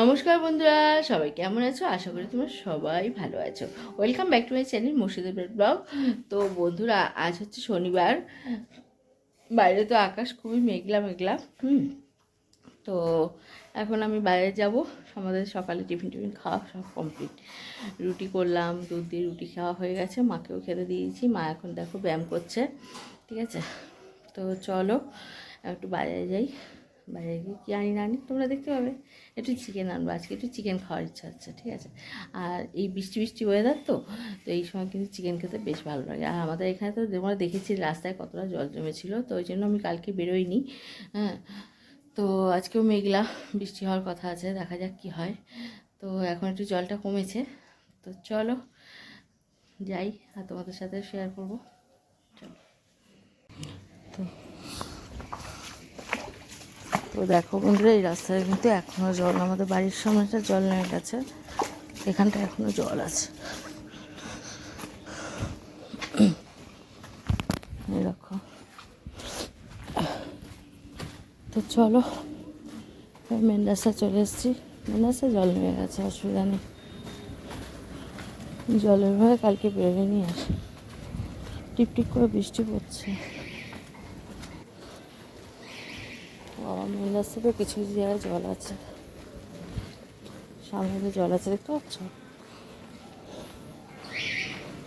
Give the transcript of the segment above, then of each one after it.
নমস্কার বন্ধুরা, সবাই কেমন আছো? আশা করি তোমরা সবাই ভালো আছো। Welcome back to my channel Murshidabad vlog. তো বন্ধুরা, আজ হচ্ছে শনিবার। বাইরে তো আকাশ খুবই মেঘলা মেঘলা, হুম। তো এখন আমি বাইরে যাব। আমাদের সকালে টিফিন টিফিন খাওয়া সব কমপ্লিট রুটি করলাম, দুধ দিয়ে রুটি খাওয়া হয়ে গেছে। মাকেও খেতে দিয়েছি। মা এখন দেখো ব্যায়াম করছে, ঠিক আছে? তো চলো, একটু বাইরে যাই। বাইরে গিয়ে কী আনি না আনি, তোমরা দেখতে পাবে। একটু চিকেন আনব, আজকে একটু চিকেন খাওয়ার ইচ্ছা হচ্ছে, ঠিক আছে? আর এই বৃষ্টি বৃষ্টি ওয়েদার তো তো এই সময় কিন্তু চিকেন খেতে বেশ ভালো লাগে। আর আমাদের এখানে তো তোমরা দেখেছি রাস্তায় কতটা জল জমেছিল, তো ওই জন্য আমি কালকে বেরোইনি হ্যাঁ? তো আজকেও মেঘলা, বৃষ্টি হওয়ার কথা আছে, দেখা যাক কি হয়। তো এখন একটু জলটা কমেছে, তো চলো যাই, আর তোমাদের সাথে শেয়ার করব চলো তো তো দেখো বন্ধুরা, এই রাস্তায় কিন্তু এখনও জল, আমাদের বাড়ির সামনেটা জল নেমে গেছে। এখানটা এখনও জল আছে। দেখো। তো চলো মেন রাস্তায় চলে এসেছি। মেন রাস্তায় জল নেমে গেছে, অসুবিধা নেই। জলের ভয়ে কালকে বেরোবে নিয়ে আসে টিপটিপ করে বৃষ্টি পড়ছে। বাবা মেন রাস্তাতে কিছু জায়গায় জল আছে। সামনে জল আছে, দেখতে পাচ্ছ?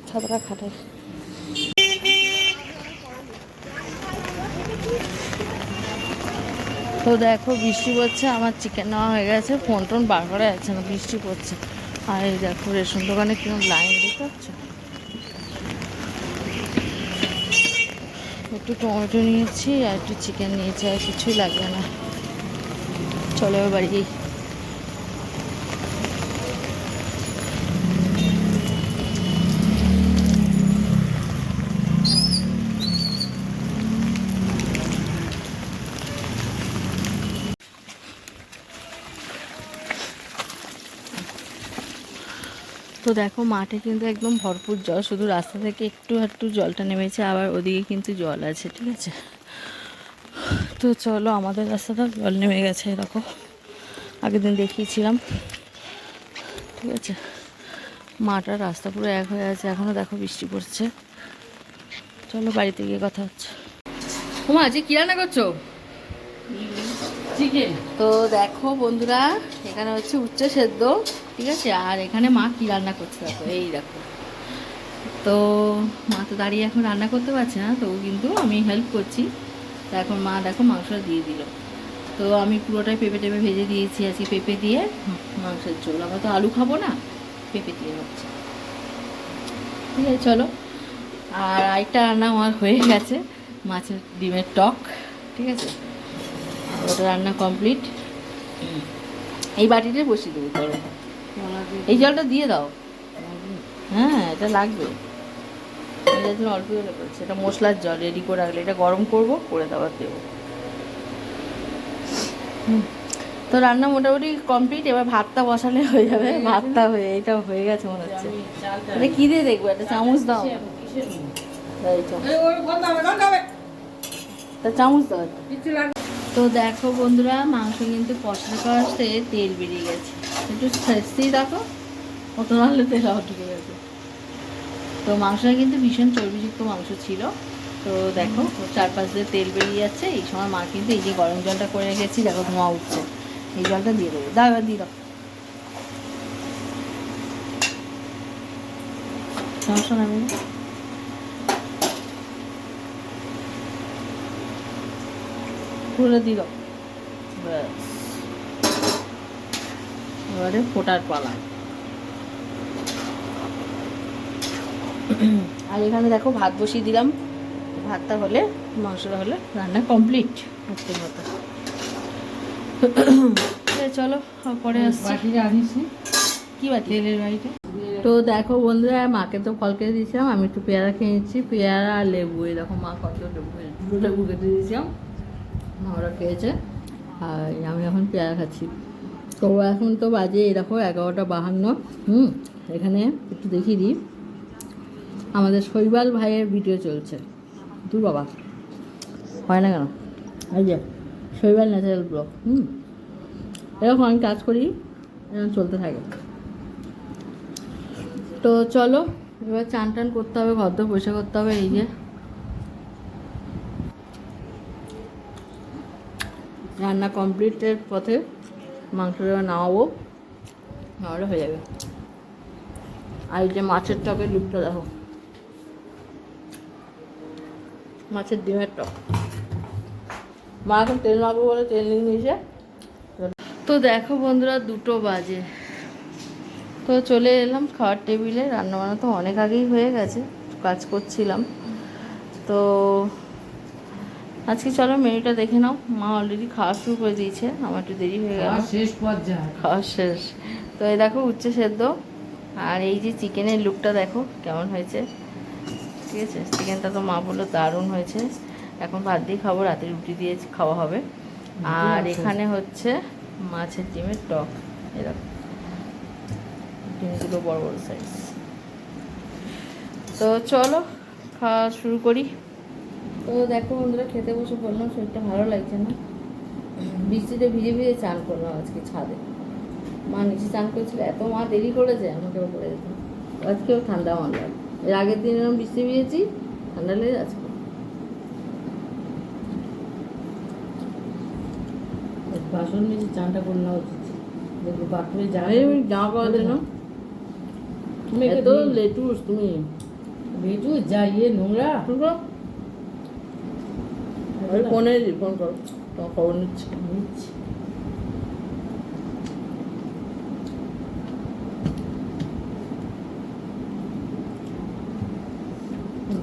ছাতাটা খাটাই তো দেখো, বৃষ্টি পড়ছে, আমার চিকেন নেওয়া হয়ে গেছে। ফোন টোন বার করা যাচ্ছে না, বৃষ্টি পড়ছে। আর এই দেখো, রেশন দোকানে কীরকম লাইন দেখতে পাচ্ছ? একটু টমেটো নিয়েছি আর একটু চিকেন নিয়েছি আর কিছুই লাগবে না। চলো বাড়ি তো দেখো মাঠে কিন্তু একদম ভরপুর জল, শুধু রাস্তা থেকে একটু একটু জলটা নেমেছে, আবার ওদিকে কিন্তু জল আছে, ঠিক আছে? তো চলো আমাদের রাস্তাটা জল নেমে গেছে এরকম আগের দিন দেখিয়েছিলাম, ঠিক আছে? মাঠ আর রাস্তা পুরো এক হয়ে আছে এখনও দেখো বৃষ্টি পড়ছে। চলো বাড়িতে গিয়ে কথা হচ্ছে। তোমার আজকে কী রান্না করছ? তো দেখো বন্ধুরা, এখানে হচ্ছে উচ্চে সেদ্ধ, ঠিক আছে? আর এখানে মা কি রান্না করছে দেখো, এই দেখো। তো মা তো দাঁড়িয়ে এখন রান্না করতে পারছে না, তবু কিন্তু আমি হেল্প করছি। তো এখন মা দেখো মাংসটা দিয়ে দিল। তো আমি পুরোটাই পেঁপে টেপে ভেজে দিয়েছি আজকে পেঁপে দিয়ে। মাংসের ঝোল, আমরা তো আলু খাব না, পেঁপে দিয়ে হচ্ছে। ঠিক আছে, চলো। আর আরেকটা রান্না আমার হয়ে গেছে, মাছের ডিমের টক, ঠিক আছে? ওটা রান্না কমপ্লিট এই বাটিতে বসিয়ে দেবো ধরো। এই জলটা দিয়ে দাও। হ্যাঁ এটা লাগবে। জন্য অল্প করছে। এটা মশলার জল রেডি করে রাখলে। এটা গরম করব করে দেওয়ার দেবো। তো রান্না মোটামুটি কমপ্লিট এবার ভাতটা বসালে হয়ে যাবে। ভাতটা হয়ে এটা হয়ে গেছে মনে হচ্ছে। এটা কী দিয়ে দেখব? একটা চামচ দাও। তা। চামচ দাও। তো দেখো বন্ধুরা, মাংস কিন্তু কষতে কষতে তেল বেরিয়ে গেছে। একটু ছেঁচতেই দেখো, কত নাহলে তেল ঢুকে গেছে। তো মাংসটা কিন্তু ভীষণ চর্বিযুক্ত মাংস ছিল। তো দেখো চার পাঁচ দিয়ে তেল বেরিয়ে যাচ্ছে। এই সময় মা কিন্তু এই যে গরম জলটা করে রেখেছি, দেখো ধোঁয়া উঠছে। এই জলটা দিয়ে দেবো। দাও, এবার দিয়ে দাও। সমস্যা নেই খুলে দিল। ব্যাস। এবারে ফোটার পালা। আর এখানে দেখো ভাত বসিয়ে দিলাম। ভাতটা হলে মাংসটা হলে রান্না কমপ্লিট আজকের মতো। চলো পরে আসছি। কি বাটি তেলের বাড়িতে? তো দেখো বন্ধুরা মাকে তো ফল কেটে দিয়েছিলাম আমি একটু পেয়ারা খেয়ে নিচ্ছি পেয়ারা আর লেবু। দেখো মা কত লেবু লেবু কেটে দিয়েছিলাম। ওরা খেয়েছে। আর আমি এখন পেয়ারা খাচ্ছি। তো এখন তো বাজে এরকম এগারোটা বাহান্ন। হুম, এখানে একটু দেখিয়ে দিই। আমাদের শৈবাল ভাইয়ের ভিডিও চলছে। দু বাবা। হয় না কেন? এই যে, শৈবাল ন্যাচারাল ব্লগ হুম, এরকম আমি কাজ করি, এরকম চলতে থাকে। তো চলো, এবার চান টান করতে হবে, ঘর দর পরিষ্কার করতে হবে, এই যে। রান্না কমপ্লিটের পথে মাংসটা নামাবো নাহলে হয়ে যাবে। আর যে মাছের টকের লুপটা দেখো। মাছের ডিমের টক। মা এখন তেল মাখবো বলে তেল নিয়ে নিয়েছে। তো দেখো বন্ধুরা, দুটো বাজে। তো চলে এলাম খাওয়ার টেবিলে। রান্নাবান্না তো অনেক আগেই হয়ে গেছে, কাজ করছিলাম। তো আজকে চলো মেনুটা দেখে নাও। মা অলরেডি খাওয়া শুরু করে দিয়েছে আমার একটু দেরি হয়ে গেল। শেষ পর্যায়ে খাওয়া শেষ। তো এই দেখো উচ্ছে সেদ্ধ। আর এই যে চিকেনের লুকটা দেখো কেমন হয়েছে। ঠিক আছে? চিকেনটা তো মা বলল দারুণ হয়েছে। এখন ভাত দিয়ে খাব রাতে রুটি দিয়ে খাওয়া হবে। আর এখানে হচ্ছে মাছের ডিমের টক। এরকম ডিমগুলো বড় বড় সাইজ তো চলো খাওয়া শুরু করি। তো দেখো বন্ধুরা খেতে বসে বললাম শরীরটা ভালো লাগছে না। বৃষ্টিতে ভিজে ভিজে চান করলাম আজকে ছাদে। মা নিচে চান করেছিল এত মা দেরি করেছে আমাকে বলে যেত আজকেও ঠান্ডা মানলাম এর আগের দিন এরকম বৃষ্টি ভিজেছি ঠান্ডা লেগে আজকে বাসন মেজে চানটা করে নেওয়া উচিত। দেখবি বাথরুমে আমি যাবে জামা করার জন্য। তুমি এত লেটুস তুমি। বেটু যা ইয়ে নোংরা। ফোনে ফোন করো। তোমার খবর নিচ্ছি।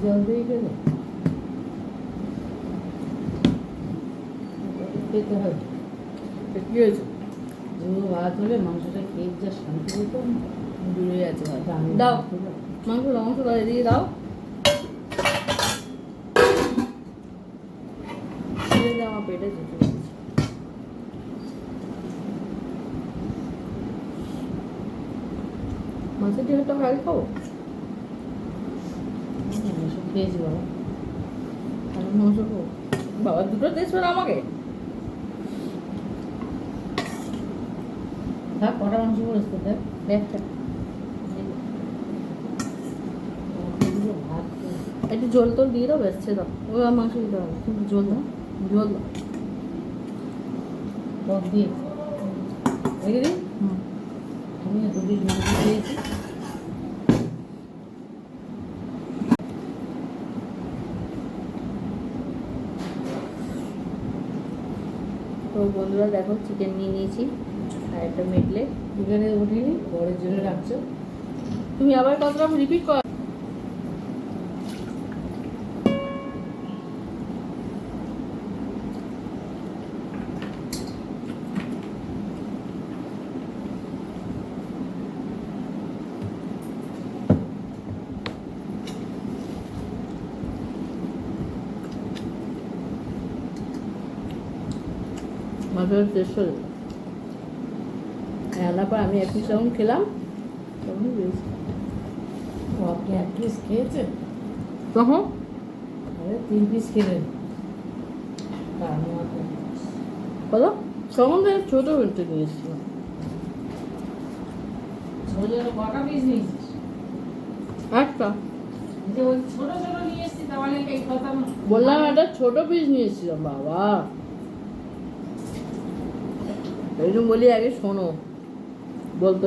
জল দিয়ে গেলে? খেতে হয় কি হয়েছে? দুটো ভাত হলে মাংসটা খেয়ে যা শান্তি হতো। দূরে আছে দাও। মাংস মাংস দাও এদিকে দাও দিয়ে দাও, আমার পেটে চুচু করছে। মাছের ডিমটা আগে খাব? খেয়েছি বাবা আমি মাংস খাব। বাবা দুটো দিয়েছ আমাকে? থাক কটা মাংস করেছ তো দেখ। একটা জল টল দিয়ে দাও বেসছে দাও। ও আর মাংস দিতে হবে কিন্তু জল দাও। জল। টক দিয়ে। রেখে দিই? হুম। আমি দুটি খেয়েছি তো বন্ধুরা দেখো চিকেন নিয়ে নিয়েছি আর একটা মেটলে এখানে ওঠেনি পরের জন্য রাখছো। তুমি আবার কতটা রিপিট কর? মাছের। রান্নার পর আমি এক পিস যখন খেলাম তখন ও আপনি এক পিস খেয়েছেন? আরে তিন পিস খেলেন। বলো তখন তো ছোটো বেলতে নিয়েছিলাম। ছোট ছোট কটা পিস নিয়েছিস? একটা। কথা বললাম একটা ছোট পিস নিয়েছিলাম বাবা। এই জন্য বলি আগে শোনো। বলতে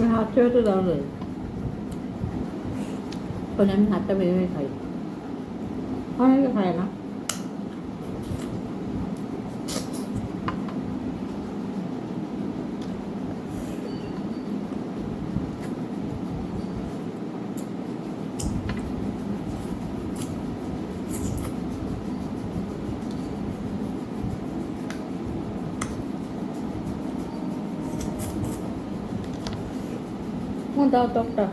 ไม่หาเชื่อตัวเราเลยคนนั้นหาจะไม่ใครเพราะนั้นก็ใครนะ দাও টকটা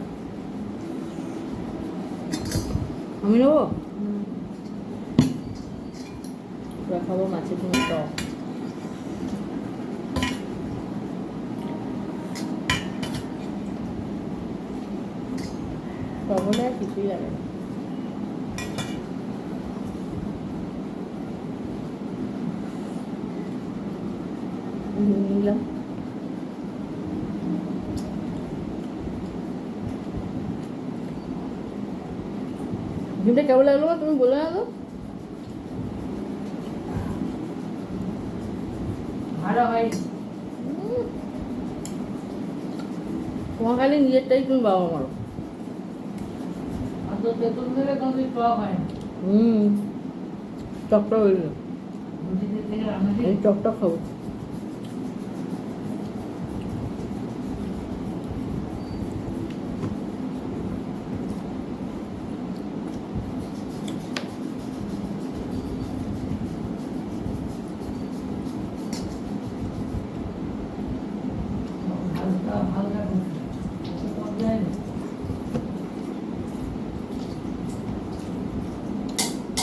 আমি নেব? খাব মাছের ঝোল টক টক আর কিছুই না। নিলাম। ডিমটা কেমন লাগল? তুমি বলে না তো ভালো হয় তোমার খালি নিজেরটাই তুমি বাবা মারো অত তেঁতুল দিলে কিন্তু টক হয় না হুম চকটা হয়ে গেল এই চকটা খাব হালকা হালকা করে অত টক যায় না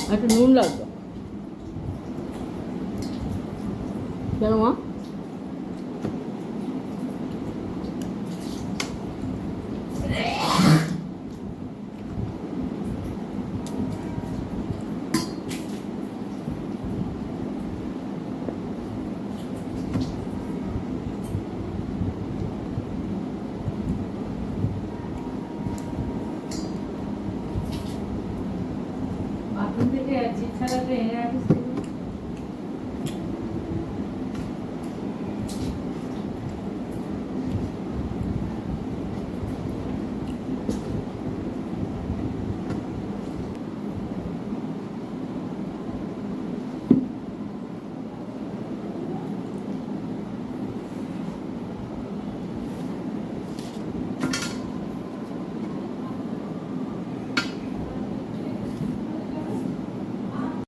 একটু নুন লাগবে কেন মা